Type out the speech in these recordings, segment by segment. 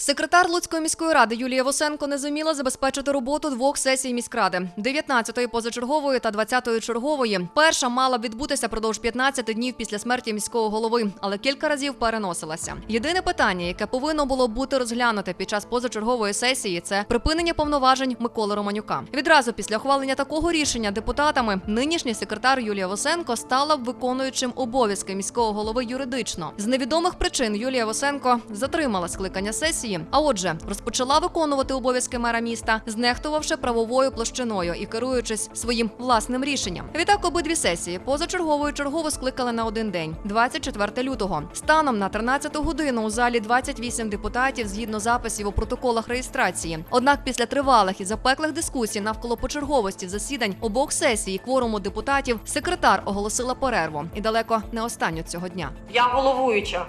Секретар Луцької міської ради Юлія Восенко не зуміла забезпечити роботу двох сесій міськради: 19-ї позачергової та 20-ї чергової. Перша мала відбутися продовж 15 днів після смерті міського голови, але кілька разів переносилася. Єдине питання, яке повинно було бути розглянуте під час позачергової сесії, це припинення повноважень Миколи Романюка. Відразу після ухвалення такого рішення депутатами нинішній секретар Юлія Восенко стала виконуючим обов'язки міського голови юридично. З невідомих причин Юлія Восенко затримала скликання сесії, а отже, розпочала виконувати обов'язки мера міста, знехтувавши правовою площиною і керуючись своїм власним рішенням. Відтак обидві сесії позачерговою чергово скликали на один день, 24 лютого. Станом на 13 годину у залі 28 депутатів згідно записів у протоколах реєстрації. Однак після тривалих і запеклих дискусій навколо почерговості засідань обох сесій кворуму депутатів секретар оголосила перерву і далеко не останню цього дня. Я головуюча.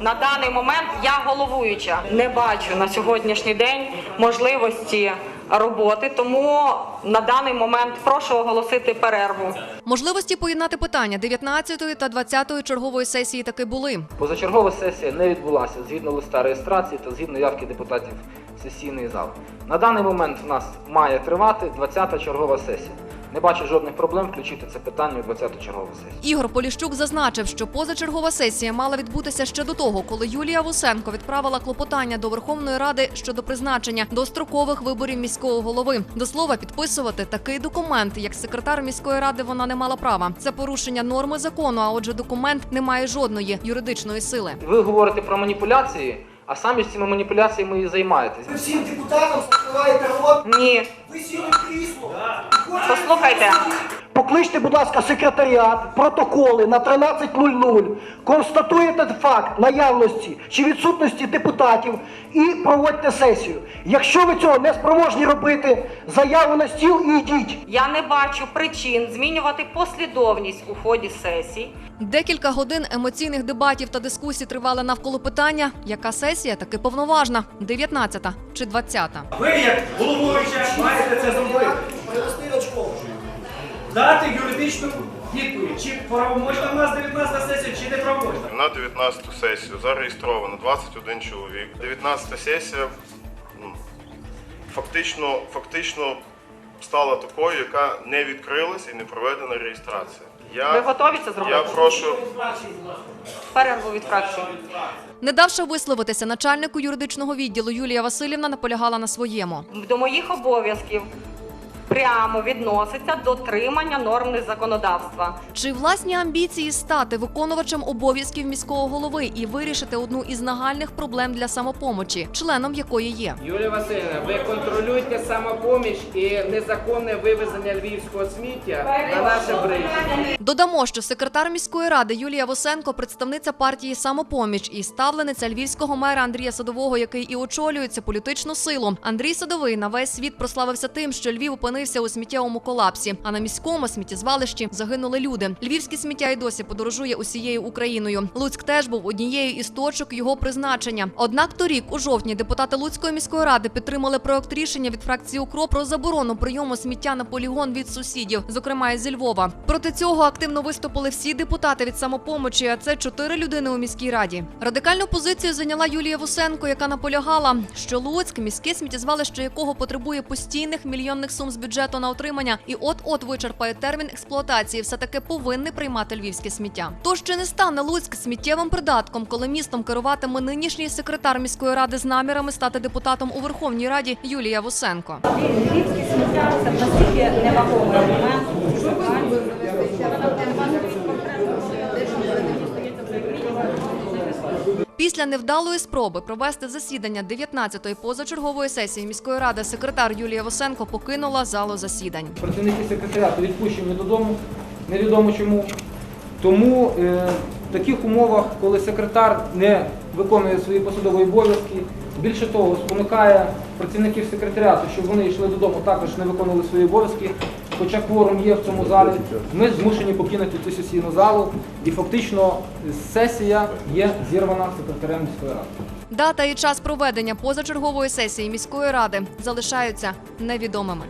На даний момент я головуюча. Не бачу на сьогоднішній день можливості роботи, тому на даний момент прошу оголосити перерву. Можливості поєднати питання 19-ї та 20-ї чергової сесії таки були. Позачергова сесія не відбулася згідно листа реєстрації та згідно явки депутатів в сесійний зал. На даний момент в нас має тривати 20-та чергова сесія. Не бачу жодних проблем включити це питання у 20-ту чергову сесію. Ігор Поліщук зазначив, що позачергова сесія мала відбутися ще до того, коли Юлія Вусенко відправила клопотання до Верховної Ради щодо призначення дострокових виборів міського голови. До слова, підписувати такий документ, як секретар міської ради, вона не мала права. Це порушення норми закону. А отже, документ не має жодної юридичної сили. Ви говорите про маніпуляції, а самі ж цими маніпуляціями і займаєтесь. Ви всім депутатам закриваєте рот. Ні, Ви. Послухайте. Покличте, будь ласка, секретаріат, протоколи на 13.00. Констатуєте факт наявності чи відсутності депутатів і проводьте сесію. Якщо ви цього не спроможні робити, заяву на стіл і йдіть. Я не бачу причин змінювати послідовність у ході сесій. Декілька годин емоційних дебатів та дискусій тривали навколо питання, яка сесія таки повноважна 19-та чи 20-та. Ви, як головуюча, маєте це зробити. Перевести очко. Дати юридичну відповідь, чи правомочна в нас 19 сесія, чи не правомочна. На 19 сесію зареєстровано 21 чоловік. 19 сесія ну, фактично, фактично стала такою, яка не відкрилася і не проведена реєстрація. Я, Ви готові це зробити? я прошу Перерву від фракції. Не давши висловитися начальнику юридичного відділу Юлія Васильівна наполягала на своєму. До моїх обов'язків прямо відноситься дотримання норм законодавства. Чи власні амбіції стати виконувачем обов'язків міського голови і вирішити одну із нагальних проблем для самопомочі, членом якої є? Юлія Васильівна, ви контролюєте самопоміч і незаконне вивезення львівського сміття на наше бризі. Додамо, що секретар міської ради Юлія Восенко, представниця партії Самопоміч і ставлениця львівського мера Андрія Садового, який і очолює цю політичну силу. Андрій Садовий на весь світ прославився тим, що Львів опинився у сміттєвому колапсі. А на міському сміттєзвалищі загинули люди. Львівське сміття й досі подорожує усією Україною. Луцьк теж був однією із точок його призначення. Однак торік, у жовтні, депутати Луцької міської ради підтримали проект рішення від фракції УКРОП про заборону прийому сміття на полігон від сусідів, зокрема із зі Львова. Проти цього активно виступили всі депутати від самопомочі. А це чотири людини у міській раді. Радикальну позицію зайняла Юлія Вусенко, яка наполягала, що Луцьк, міське сміттєзвалище якого потребує постійних мільйонних сум з бюджету на отримання, і от-от вичерпає термін експлуатації, все таки повинне приймати львівське сміття. Тож чи не стане Луцьк сміттєвим придатком, коли містом керуватиме нинішній секретар міської ради з намірами стати депутатом у Верховній Раді Юлія Вусенко? Львівське сміття це настільки невагомий аргумент. Після невдалої спроби провести засідання 19-ї позачергової сесії міської ради секретар Юлія Восенко покинула залу засідань. Працівники секретаріату відпущені додому, невідомо чому. Тому е, в таких умовах, коли секретар не виконує свої посадові обов'язки, більше того, спонукає працівників секретаріату, щоб вони йшли додому, також не виконували свої обов'язки. Хоча кворум є в цьому залі, ми змушені покинути цю сесійну залу, і фактично сесія є зірвана секретарем міської ради. Дата і час проведення позачергової сесії міської ради залишаються невідомими.